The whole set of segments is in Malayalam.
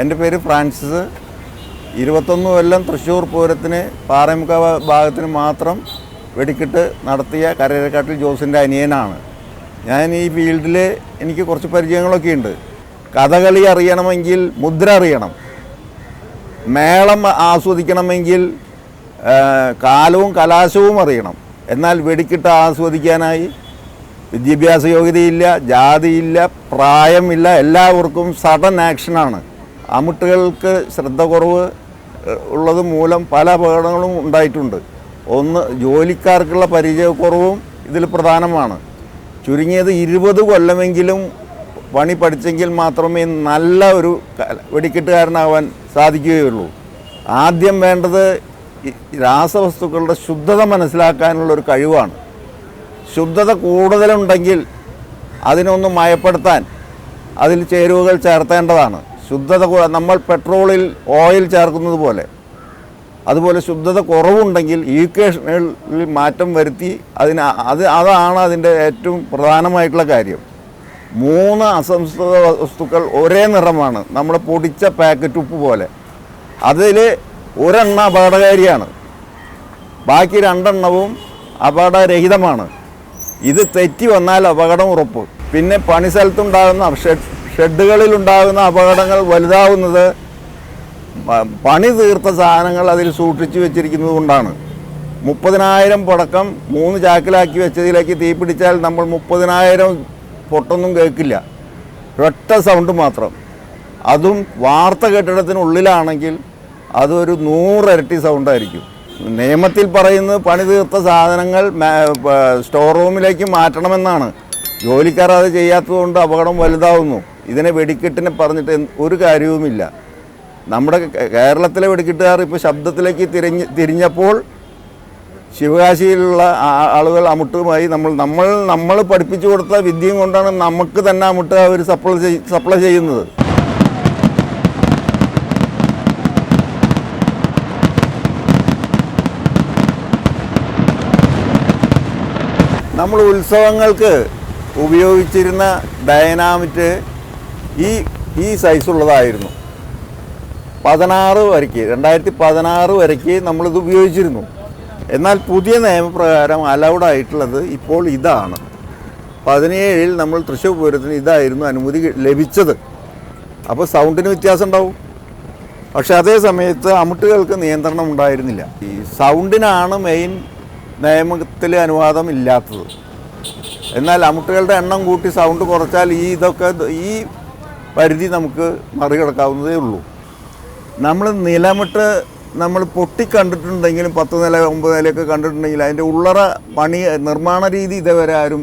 എന്റെ പേര് ഫ്രാൻസിസ്. ഇരുപത്തൊന്ന് കൊല്ലം തൃശ്ശൂർ പൂരത്തിന് പാറമുഖ ഭാഗത്തിന് മാത്രം വെടിക്കെട്ട് നടത്തിയ കരേരക്കാട്ടിൽ ജോസിന്റെ അനിയനാണ്. ഞാൻ ഈ ഫീൽഡിൽ എനിക്ക് കുറച്ച് പരിചയങ്ങളൊക്കെ ഉണ്ട്. കഥകളി അറിയണമെങ്കിൽ മുദ്ര അറിയണം. മേളം ആസ്വദിക്കണമെങ്കിൽ കാലവും കലാശവും അറിയണം. എന്നാൽ വെടിക്കെട്ട് ആസ്വദിക്കാനായി വിദ്യാഭ്യാസ യോഗ്യതയില്ല ജാതിയില്ല പ്രായമില്ല എല്ലാവർക്കും സഡൻ ആക്ഷനാണ് അമുട്ടുകൾക്ക് ശ്രദ്ധ കുറവ് ഉള്ളത് മൂലം പല അപകടങ്ങളും ഉണ്ടായിട്ടുണ്ട്. ഒന്ന് ജോലിക്കാർക്കുള്ള പരിചയക്കുറവും ഇതിൽ പ്രധാനമാണ്. ചുരുങ്ങിയത് ഇരുപത് കൊല്ലമെങ്കിലും പണി പഠിച്ചെങ്കിൽ മാത്രമേ നല്ല ഒരു വെടിക്കെട്ടുകാരനാവാൻ സാധിക്കുകയുള്ളൂ. ആദ്യം വേണ്ടത് രാസവസ്തുക്കളുടെ ശുദ്ധത മനസ്സിലാക്കാനുള്ള ഒരു കഴിവാണ്. ശുദ്ധത കൂടുതലുണ്ടെങ്കിൽ അതിനൊന്ന് മയപ്പെടുത്താൻ അതിൽ ചേരുവകൾ ചേർത്തേണ്ടതാണ്. ശുദ്ധത നമ്മൾ പെട്രോളിൽ ഓയിൽ ചേർക്കുന്നത് പോലെ. അതുപോലെ ശുദ്ധത കുറവുണ്ടെങ്കിൽ ഈക്വേഷനിൽ മാറ്റം വരുത്തി അതിന് അത് അതാണ് അതിന്റെ ഏറ്റവും പ്രധാനമായിട്ടുള്ള കാര്യം. മൂന്ന് അസംസ്കൃത വസ്തുക്കൾ ഒരേ നിറമാണ്. നമ്മൾ പൊടിച്ച പാക്കറ്റ് ഉപ്പ് പോലെ. അതിൽ ഒരെണ്ണ അപകടകാരിയാണ്. ബാക്കി രണ്ടെണ്ണവും അപകടരഹിതമാണ്. ഇത് തെറ്റി വന്നാൽ അപകടം ഉറപ്പ്. പിന്നെ പണി സ്ഥലത്തുണ്ടാകുന്ന ഷെഡ് ഷെഡുകളിൽ ഉണ്ടാകുന്ന അപകടങ്ങൾ വലുതാവുന്നത് പണി തീർത്ത സാധനങ്ങൾ അതിൽ സൂക്ഷിച്ചു വെച്ചിരിക്കുന്നത് കൊണ്ടാണ്. മുപ്പതിനായിരം പടക്കം മൂന്ന് ചാക്കിലാക്കി വെച്ചതിലേക്ക് തീ പിടിച്ചാൽ നമ്മൾ മുപ്പതിനായിരം പൊട്ടൊന്നും കേൾക്കില്ല. ഒറ്റ സൗണ്ട് മാത്രം. അതും വാർത്ത കെട്ടിടത്തിനുള്ളിലാണെങ്കിൽ അതൊരു നൂറരട്ടി സൗണ്ടായിരിക്കും. നിയമത്തിൽ പറയുന്നത് പണി തീർത്ത സാധനങ്ങൾ സ്റ്റോർ റൂമിലേക്ക് മാറ്റണമെന്നാണ്. ജോലിക്കാർ അത് ചെയ്യാത്തതുകൊണ്ട് അപകടം വലുതാവുന്നു. ഇതിനെ വെടിക്കെട്ടിനെ പറഞ്ഞിട്ട് ഒരു കാര്യവുമില്ല. നമ്മുടെ കേരളത്തിലെ വെടിക്കെട്ടുകാർ ഇപ്പോൾ ശബ്ദത്തിലേക്ക് തിരിഞ്ഞ് തിരിഞ്ഞപ്പോൾ ശിവകാശിയിലുള്ള ആളുകൾ അമുട്ടുമായി നമ്മൾ നമ്മൾ നമ്മൾ പഠിപ്പിച്ചു കൊടുത്ത വിദ്യയും കൊണ്ടാണ് നമുക്ക് തന്നെ അമുട്ട് അവർ സപ്ലൈ സപ്ലൈ ചെയ്യുന്നത്. നമ്മൾ ഉത്സവങ്ങൾക്ക് ഉപയോഗിച്ചിരുന്ന ഡയനാമിറ്റ് ഈ ഈ സൈസുള്ളതായിരുന്നു പതിനാറ് വരയ്ക്ക് രണ്ടായിരത്തി പതിനാറ് വരയ്ക്ക് നമ്മളിത് ഉപയോഗിച്ചിരുന്നു. എന്നാൽ പുതിയ നിയമപ്രകാരം അലൗഡ് ആയിട്ടുള്ളത് ഇപ്പോൾ ഇതാണ്. പതിനേഴിൽ നമ്മൾ തൃശ്ശൂർ പൂരത്തിന് ഇതായിരുന്നു അനുമതി ലഭിച്ചത്. അപ്പോൾ സൗണ്ടിന് വ്യത്യാസം ഉണ്ടാവും പക്ഷേ അതേ സമയത്ത് അമുട്ടുകൾക്ക് നിയന്ത്രണം ഉണ്ടായിരുന്നില്ല. ഈ സൗണ്ടിനാണ് മെയിൻ നിയമത്തിൽ അനുവാദം ഇല്ലാത്തത്. എന്നാൽ അമുട്ടുകളുടെ എണ്ണം കൂട്ടി സൗണ്ട് കുറച്ചാൽ ഈ ഇതൊക്കെ ഈ പരിധി നമുക്ക് മറികടക്കാവുന്നതേ ഉള്ളൂ. നമ്മൾ നിലമിട്ട് നമ്മൾ പൊട്ടി കണ്ടിട്ടുണ്ടെങ്കിലും പത്ത് നില ഒമ്പത് നിലയൊക്കെ കണ്ടിട്ടുണ്ടെങ്കിൽ അതിന്റെ ഉള്ളറ പണി നിർമ്മാണ രീതി ഇതേവരെ ആരും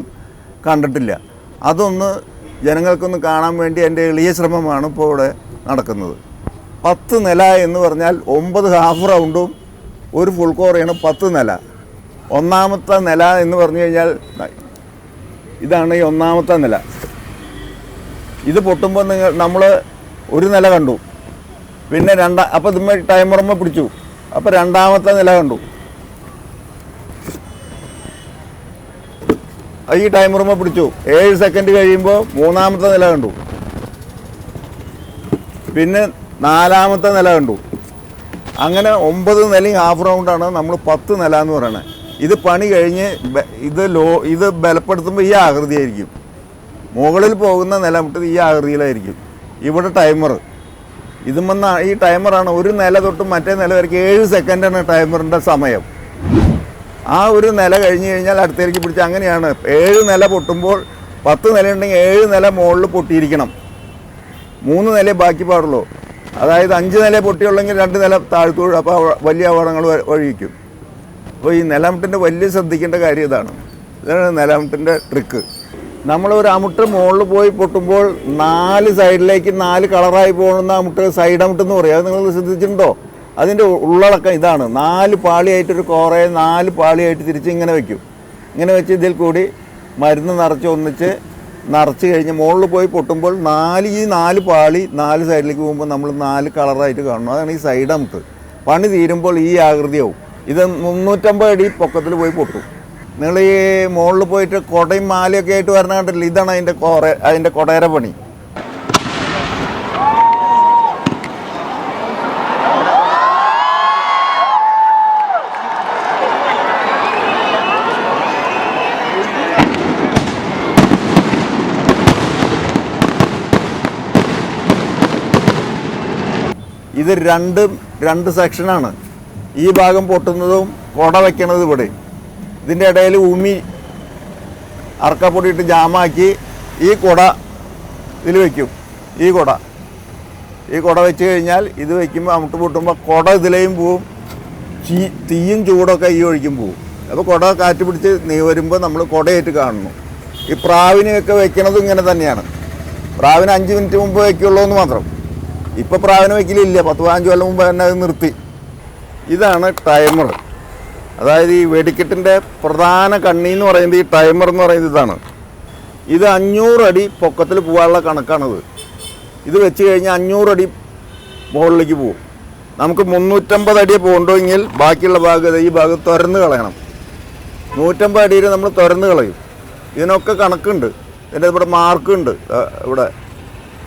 കണ്ടിട്ടില്ല. അതൊന്ന് ജനങ്ങൾക്കൊന്ന് കാണാൻ വേണ്ടി എന്റെ എളിയ ശ്രമമാണ് ഇപ്പോൾ ഇവിടെ നടക്കുന്നത്. പത്ത് നില എന്ന് പറഞ്ഞാൽ ഒമ്പത് ഹാഫ് റൗണ്ടും ഒരു ഫുൾ കോറിയാണ് പത്ത് നില. ഒന്നാമത്തെ നില എന്ന് പറഞ്ഞു കഴിഞ്ഞാൽ ഇതാണ് ഈ ഒന്നാമത്തെ നില. ഇത് പൊട്ടുമ്പോൾ നിങ്ങൾ നമ്മൾ ഒരു നില കണ്ടു. പിന്നെ രണ്ടാ അപ്പോൾ ഇതുമ്മ ടൈമറുമ്മ പിടിച്ചു. അപ്പോൾ രണ്ടാമത്തെ നില കണ്ടു. ഈ ടൈമറുമ്മ പിടിച്ചു. ഏഴ് സെക്കൻഡ് കഴിയുമ്പോൾ മൂന്നാമത്തെ നില കണ്ടു. പിന്നെ നാലാമത്തെ നില കണ്ടു. അങ്ങനെ ഒമ്പത് നിലയും ഹാഫ് റൗണ്ടാണ് നമ്മൾ പത്ത് നില എന്ന് പറയുന്നത് ഇത് പണി കഴിഞ്ഞ് ഇത് ലോ ഇത് ബലപ്പെടുത്തുമ്പോൾ ഈ ആകൃതിയായിരിക്കും. മുകളിൽ പോകുന്ന നിലമുട്ടത് ഈ ആകൃതിയിലായിരിക്കും. ഇവിടെ ടൈമർ ഇതുമെന്ന ഈ ടൈമറാണ് ഒരു നില തൊട്ട് മറ്റേ നില വരയ്ക്ക് ഏഴ് സെക്കൻഡാണ് ടൈമറിന്റെ സമയം. ആ ഒരു നില കഴിഞ്ഞ് കഴിഞ്ഞാൽ അടുത്തേക്ക് പിടിച്ച് അങ്ങനെയാണ്. ഏഴ് നില പൊട്ടുമ്പോൾ പത്ത് നില ഉണ്ടെങ്കിൽ ഏഴ് നില മുകളിൽ പൊട്ടിയിരിക്കണം. മൂന്ന് നിലയെ ബാക്കി പാടുള്ളൂ. അതായത് അഞ്ച് നില പൊട്ടിയുള്ളെങ്കിൽ രണ്ട് നില താഴ്ത്തൂഴ് അപ്പോൾ വലിയ അപകടങ്ങൾ വഴിക്കും അപ്പോൾ ഈ നിലമുട്ടിന്റെ വലിയ ശ്രദ്ധിക്കേണ്ട കാര്യം ഇതാണ്. ഇതാണ് നിലമുട്ടിന്റെ ട്രിക്ക് നമ്മളൊരു അമുട്ട് മുകളിൽ പോയി പൊട്ടുമ്പോൾ നാല് സൈഡിലേക്ക് നാല് കളറായി പോകുന്ന അമുട്ട് സൈഡ് അമുട്ട് എന്ന് പറയും. അത് നിങ്ങൾ ശ്രദ്ധിച്ചിട്ടുണ്ടോ? അതിന്റെ ഉള്ളടക്കം ഇതാണ്. നാല് പാളിയായിട്ടൊരു കോറയെ നാല് പാളിയായിട്ട് തിരിച്ച് ഇങ്ങനെ വെക്കും. ഇങ്ങനെ വെച്ച് ഇതിൽ കൂടി മരുന്ന് നിറച്ച് ഒന്നിച്ച് നിറച്ച് കഴിഞ്ഞ് മുകളിൽ പോയി പൊട്ടുമ്പോൾ നാല് ഈ നാല് പാളി നാല് സൈഡിലേക്ക് പോകുമ്പോൾ നമ്മൾ നാല് കളറായിട്ട് കാണണം അതാണ് ഈ സൈഡ് അമുട്ട്. പണി തീരുമ്പോൾ ഈ ആകൃതിയാവും. ഇത് മുന്നൂറ്റമ്പത് അടി പൊക്കത്തിൽ പോയി പൊട്ടും. നിങ്ങൾ ഈ മുകളിൽ പോയിട്ട് കൊടയും മാലയൊക്കെ ആയിട്ട് വരണ കണ്ടില്ല ഇതാണ് അതിന്റെ കൊറ അതിന്റെ കൊടയര പണി. ഇത് രണ്ടും രണ്ട് സെക്ഷനാണ്. ഈ ഭാഗം പൊട്ടുന്നതും കൊട വയ്ക്കണതും ഇവിടെയും ഇതിന്റെ ഇടയിൽ ഉമി അറക്കപ്പൊടി ഇട്ട് ജാമാക്കി ഈ കുട ഇതിൽ വയ്ക്കും ഈ കുട. ഈ കുട വെച്ച് കഴിഞ്ഞാൽ ഇത് വയ്ക്കുമ്പോൾ അമുട്ട് പൊട്ടുമ്പോൾ കുട ഇതിലെയും പോവും. ചീ തീയും ചൂടൊക്കെ ഈ ഒഴിക്കും പോവും. അപ്പോൾ കുട കാറ്റ് പിടിച്ച് നീ വരുമ്പോൾ നമ്മൾ കുടയേറ്റ് കാണുന്നു. ഈ പ്രാവിനെയൊക്കെ വെക്കണതും ഇങ്ങനെ തന്നെയാണ്. പ്രാവിന് അഞ്ച് മിനിറ്റ് മുമ്പ് വയ്ക്കുള്ളൂ എന്ന് മാത്രം. ഇപ്പോൾ പ്രാവിന് വയ്ക്കലില്ല പത്ത് പതിനഞ്ച് കൊല്ലം മുമ്പ് തന്നെ അത് നിർത്തി. ഇതാണ് ടൈമർ അതായത് ഈ വെടിക്കെട്ടിന്റെ പ്രധാന കണ്ണി എന്ന് പറയുന്നത് ഈ ടൈമർ എന്ന് പറയുന്നത് ഇതാണ്. ഇത് അഞ്ഞൂറ് അടി പൊക്കത്തിൽ പോകാനുള്ള കണക്കാണത്. ഇത് വെച്ച് കഴിഞ്ഞാൽ അഞ്ഞൂറ് അടി മുകളിലേക്ക് പോകും. നമുക്ക് മുന്നൂറ്റമ്പത് അടിയെ പോകണ്ടെങ്കിൽ ബാക്കിയുള്ള ഭാഗം ഈ ഭാഗം തുരന്ന് കളയണം. നൂറ്റമ്പത് അടിയിൽ നമ്മൾ തുരന്ന് കളയും. ഇതിനൊക്കെ കണക്കുണ്ട്. ഇതിന്റെ ഇവിടെ മാർക്കുണ്ട്. ഇവിടെ.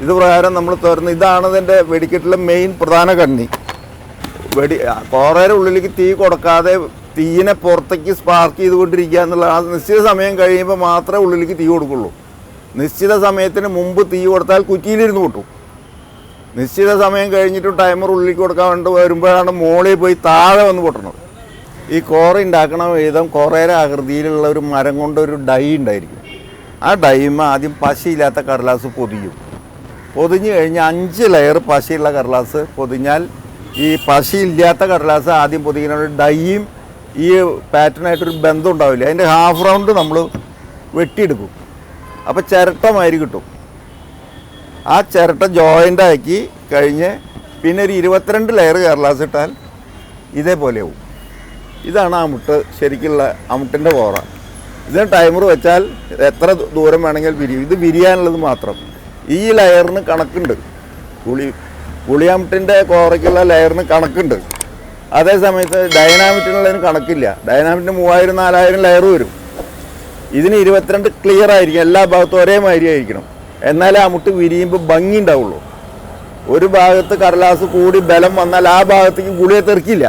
ഇത് പ്രകാരം നമ്മൾ തുറന്ന് ഇതാണ് ഇതിന്റെ വെടിക്കെട്ടിലെ മെയിൻ പ്രധാന കണ്ണി. വെടി കോറയുടെ ഉള്ളിലേക്ക് തീ കൊടുക്കാതെ തീയിനെ പുറത്തേക്ക് സ്പാർക്ക് ചെയ്തുകൊണ്ടിരിക്കുക എന്നുള്ള ആ നിശ്ചിത സമയം കഴിയുമ്പോൾ മാത്രമേ ഉള്ളിലേക്ക് തീ കൊടുക്കുള്ളൂ. നിശ്ചിത സമയത്തിന് മുമ്പ് തീ കൊടുത്താൽ കുറ്റിയിലിരുന്ന് പൊട്ടും. നിശ്ചിത സമയം കഴിഞ്ഞിട്ട് ടൈമർ ഉള്ളിലേക്ക് കൊടുക്കാൻ വേണ്ടി വരുമ്പോഴാണ് മോളിൽ പോയി താഴെ വന്ന് പൊട്ടണത്. ഈ കോറ ഉണ്ടാക്കണ വിധം കോറയുടെ ആകൃതിയിലുള്ള ഒരു മരം കൊണ്ടൊരു ഡൈ ഉണ്ടായിരിക്കും. ആ ഡൈമ ആദ്യം പശയില്ലാത്ത കടലാസ് പൊതിയും. പൊതിഞ്ഞ് കഴിഞ്ഞ് അഞ്ച് ലെയർ പശയുള്ള കടലാസ് പൊതിഞ്ഞാൽ ഈ പശയില്ലാത്ത കടലാസ് ആദ്യം പൊതിക്കുന്ന ഡൈയും ഈ പാറ്റേണായിട്ടൊരു ബന്ധം ഉണ്ടാവില്ല. അതിന്റെ ഹാഫ് റൗണ്ട് നമ്മൾ വെട്ടിയെടുക്കും. അപ്പോൾ ചിരട്ടമാതിരി കിട്ടും. ആ ചിരട്ട ജോയിന്റാക്കി കഴിഞ്ഞ് പിന്നെ ഒരു ഇരുപത്തിരണ്ട് ലെയർ കേരളാസ് ഇട്ടാൽ ഇതേപോലെയാവും ഇതാണ് അമുട്ട് ശരിക്കുള്ള അമുട്ടിന്റെ കോറ. ഇതിന് ടൈമർ വെച്ചാൽ എത്ര ദൂരം വേണമെങ്കിൽ വിരിയും. ഇത് വിരിയാനുള്ളത് മാത്രം. ഈ ലെയറിന് കണക്കുണ്ട്. പുളി പുളിയാമുട്ടിന്റെ കോറയ്ക്കുള്ള ലെയറിന് കണക്കുണ്ട്. അതേ സമയത്ത് ഡൈനാമിറ്റിനുള്ളതിന് കണക്കില്ല. ഡൈനാമിറ്റിന് മൂവായിരം നാലായിരം ലെയർ വരും. ഇതിന് ഇരുപത്തിരണ്ട് ക്ലിയർ ആയിരിക്കും. എല്ലാ ഭാഗത്തും ഒരേ മാതിരി ആയിരിക്കണം. എന്നാലേ ആ മുട്ട് വിരിയുമ്പോൾ ഭംഗി ഉണ്ടാവുള്ളൂ. ഒരു ഭാഗത്ത് കടലാസ് കൂടി ബലം വന്നാൽ ആ ഭാഗത്തേക്ക് ഗുളിയെ തെറിക്കില്ല.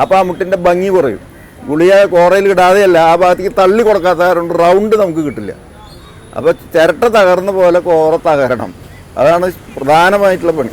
അപ്പോൾ ആ മുട്ടിന്റെ ഭംഗി കുറയും. ഗുളിയ കോറയിൽ ഇടാതെയല്ല ആ ഭാഗത്തേക്ക് തള്ളി കൊടുക്കാത്ത കാരണം റൗണ്ട് നമുക്ക് കിട്ടില്ല. അപ്പോൾ ചിരട്ട തകർന്ന പോലെ കോറ തകരണം. അതാണ് പ്രധാനമായിട്ടുള്ള പണി.